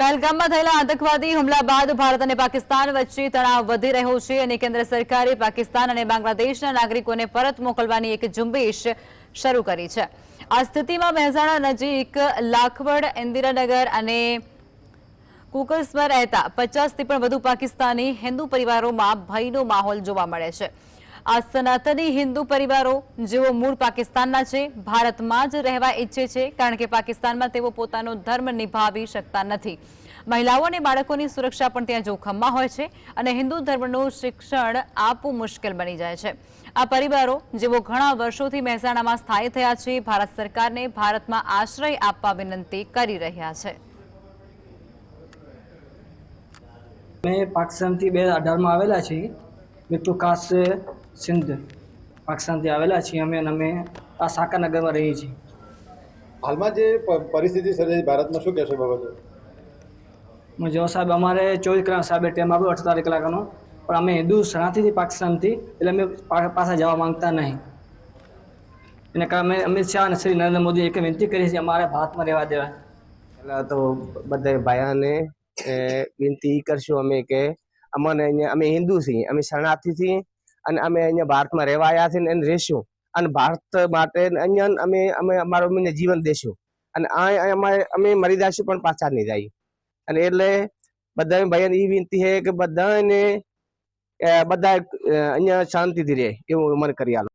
પહેલગામમાં થયેલા આતંકવાદી હુમલા બાદ ભારત અને પાકિસ્તાન વચ્ચે તણાવ વધી રહ્યો છે અને કેન્દ્ર સરકારે પાકિસ્તાન અને બાંગ્લાદેશના નાગરિકોને પરત મોકલવાની એક ઝુંબેશ શરૂ કરી છે. આ સ્થિતિમાં મહેસાણા નજીક લાખવડ, ઇન્દિરાનગર અને કુકસમાં રહેતા પચાસથી પણ વધુ પાકિસ્તાની હિન્દુ પરિવારોમાં ભયનો માહોલ જોવા મળે છે. આ સનાતની હિન્દુ પરિવારો, જેઓ મૂળ પાકિસ્તાનના છે, ભારતમાં જ રહેવા ઈચ્છે છે, કારણ કે પાકિસ્તાનમાં તેઓ પોતાનો ધર્મ નિભાવી શકતા નથી. મહિલાઓ અને બાળકોની સુરક્ષા પણ ત્યાં જોખમમાં હોય છે અને હિન્દુ ધર્મનું શિક્ષણ આપવું મુશ્કેલ બની જાય છે. આ પરિવારો, જેઓ ઘણા વર્ષોથી મહેસાણામાં સ્થાયી થયા છે, ભારત સરકારને ભારતમાં આશ્રય આપવા વિનંતી કરી રહ્યા છે. મેં પાકિસ્તાનથી બે અઢારમાં આવેલા છીએ. મિત્રુ કાસ સિંધ પાકિસ્તાનથી આવેલા છીએ અમે અને અમે આ સાકરનગરમાં રહીએ છીએ. હાલમાં જે પરિસ્થિતિ સર્જાઈ ભારતમાં શું કહેશો બાબતે? હું જો સાહેબ અમારે ચોવીસ કલાક સાહેબ ટાઈમ આપ્યો અઠતાલીસ કલાકનો. પણ અમે હિન્દુ શરણાર્થીથી પાકિસ્તાનથી એટલે અમે પાછા જવા માંગતા નહીં. એને કારણે અમે અમિત શાહ અને શ્રી નરેન્દ્ર મોદી એક વિનંતી કરી છે અમારે ભારતમાં રહેવા દેવા. પહેલાં તો બધા ભાઈઓને એ, વિનંતી કરશું અમે કે અમને અહીંયા અમે હિન્દુ છીએ અમે શરણાર્થી છીએ. અને અમે અહીંયા ભારતમાં રહેવા આવ્યા છીએ ને એને રહેશું અને ભારત માટે અહીંયા અમે અમે અમારું અમને જીવન દેશું. અને આ અમારે, અમે મરી જશું પણ પાછા નહીં જાય અને એટલે બધા ભાઈ એ વિનંતી છે કે બધાને બધા અહીંયા શાંતિથી રહે એવું મને કરી આલો.